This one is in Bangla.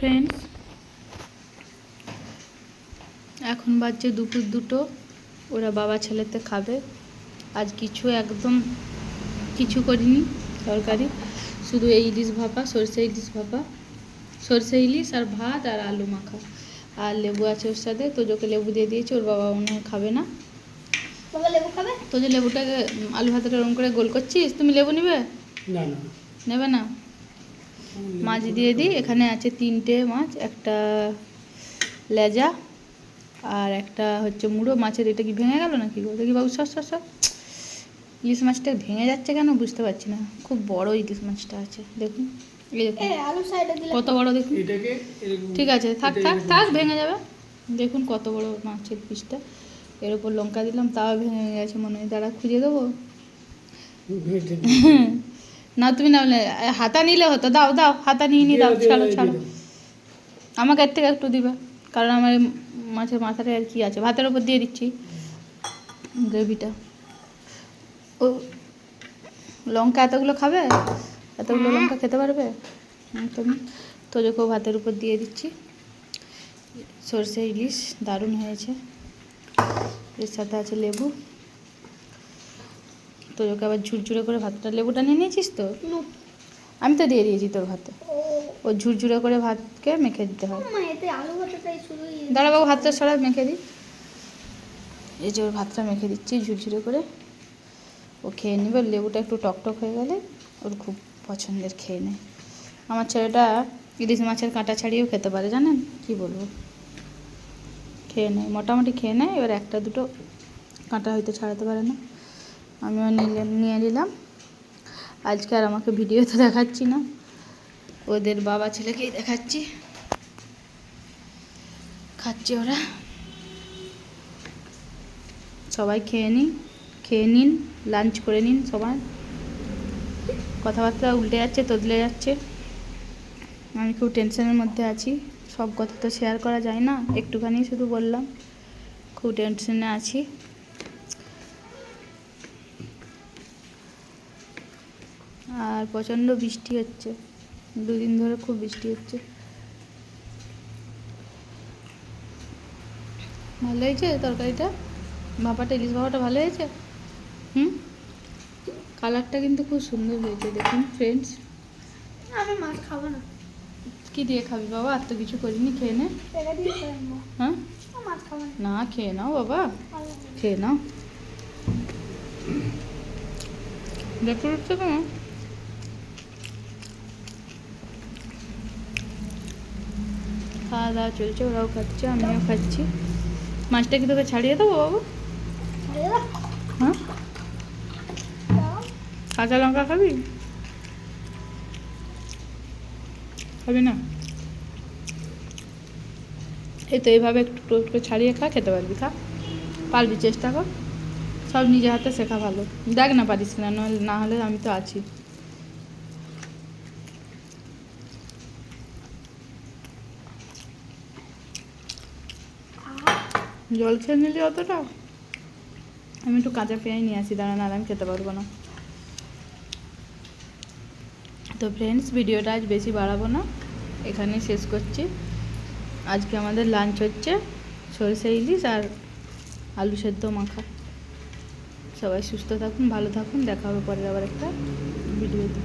ফ্রেন্ডস এখন বাজছে দুপুর দুটো ওরা বাবা ছেলেতে খাবে। আজ কিছু একদম কিছু করিনি তরকারি। শুধু এই ইলিশ ভাপা সরষে ইলিশ ভাপা। সরষে ইলিশ আর ভাত আর আলু মাখা। আর লেবু আছে ওর সাথে তোজোকে লেবু দিয়ে দিয়েছে ওর বাবা মনে হয় খাবে না। বাবা লেবু খাবে? তো যে লেবুটাকে আলু ভাতটা ওরকম করে গোল করছিস? তুমি লেবু নিবে? না না। নেবে না? মাছ দিয়ে দিই। এখানে আছে তিনটে মাছ একটা লেজা আর একটা হচ্ছে মুড়ো। মাছের এটা কি ভেঙে গেল নাকি? গো কি বাবু সর সর সর। ইলিশ মাছটা ভেঙে যাচ্ছে কেন বুঝতে পারছি না। খুব বড় ইলিশ মাছটা আছে দেখুন। এই এ দেখুন আলু সাইডে দিলে কত বড় দেখুন। ঠিক আছে থাক থাক থাক ভেঙে যাবে। দেখুন কত বড় মাছের পিসটা। এর উপর লঙ্কা দিলাম তাও ভেঙে গেছে মনে হয়। দাঁড়া খুঁজে দেবো? না তুমি না হাতা নিলে হতো। দাও দাও হাতা নিয়ে নি দাও ছাড়ো ছাড়ো। আমাকে এর থেকে একটু দিবে কারণ আমার মাছের মাথাটা আর কি আছে। ভাতের উপর দিয়ে দিচ্ছি গ্রেভিটা। ও লঙ্কা এতগুলো খাবে? এতগুলো লঙ্কা খেতে পারবে? তুমি তো যখন ভাতের উপর দিয়ে দিচ্ছি। সর্ষে ইলিশ দারুণ হয়েছে। এর সাথে আছে লেবু। তো ওকে আবার ঝুরঝুরে করে ভাতটা লেবুটা নিয়ে নিয়েছিস তো? আমি তো দিয়ে দিয়েছি তোর ভাতে। ও ঝুরঝুরে করে ভাতকে মেখে দিতে হয়। দাঁড়া বাবু ভাতটা সরাই মেখে দিই। এই যে ওর ভাতটা মেখে দিচ্ছি ঝুরঝুরে করে। ও খেয়ে নেবে লেবুটা একটু টকটক হয়ে গেলে ওর খুব পছন্দের খেয়ে নেয়। আমার ছেলেটা ইলিশ মাছের কাঁটা ছাড়িয়েও খেতে পারে জানেন? কি বলব? খেয়ে নেয় মোটামুটি খেয়ে নেয় এবার একটা দুটো কাঁটা হয়তো ছাড়াতে পারে না। আমিও নিলে নিয়ে নিলাম। আজকে আর আমাকে ভিডিওতে দেখাচ্ছি না। ওদের বাবা ছেলেকেই দেখাচ্ছি। খাচ্ছে ওরা। সবাই খেয়ে নিন খেয়ে নিন লাঞ্চ করে নিন সবাই। কথাবার্তা উল্টে যাচ্ছে, তদলে যাচ্ছে। আমি খুব টেনশনের মধ্যে আছি। সব কথা তো শেয়ার করা যায় না। একটুখানি শুধু বললাম, খুব টেনশনে আছি। আর প্রচণ্ড বৃষ্টি হচ্ছে। দুদিন ধরে খুব বৃষ্টি হচ্ছে। ভালো হয়েছে তরকারিটা? ভাপাটা ইলিশ ভাপাটা ভালো হয়েছে হুম? কালারটা কিন্তু খুব সুন্দর হয়েছে দেখুন ফ্রেন্ডস আমি মাছ খাব না। কি দিয়ে খাবি বাবা? আর তো কিছু করিনি খেয়ে নে। হ্যাঁ? না খেয়ে নাও বাবা। খেয়ে নাও। দেখতে পাচ্ছ খাওয়া দাওয়া চলছে, ওরাও খাচ্ছে, আমিও খাচ্ছি। মাছটা কি তোকে ছাড়িয়ে দেবো বাবু? হ্যাঁ? কাঁচা লঙ্কা খাবি? খাবি না? এই তো এইভাবে একটু একটু ছাড়িয়ে খা, খেতে পারবি, খা। পারবি, চেষ্টা কর। সব নিজে হাতে শেখা ভালো। দেখ না পারিস না নইলে না হলে আমি তো আছি। জল খেয়ে নিলি অতটা? আমি একটু কাঁচা পেঁয়াজ নিয়ে আসি দাঁড়া না আমি খেতে পারব না। তো ফ্রেন্ডস ভিডিওটা আজ বেশি বাড়াবো না। এখানে শেষ করছি। আজকে আমাদের লাঞ্চ হচ্ছে সরষে ইলিশ আর আলু সেদ্ধ মাখা। সবাই সুস্থ থাকুন, ভালো থাকুন, দেখা হবে পরের আবার একটা ভিডিওতে।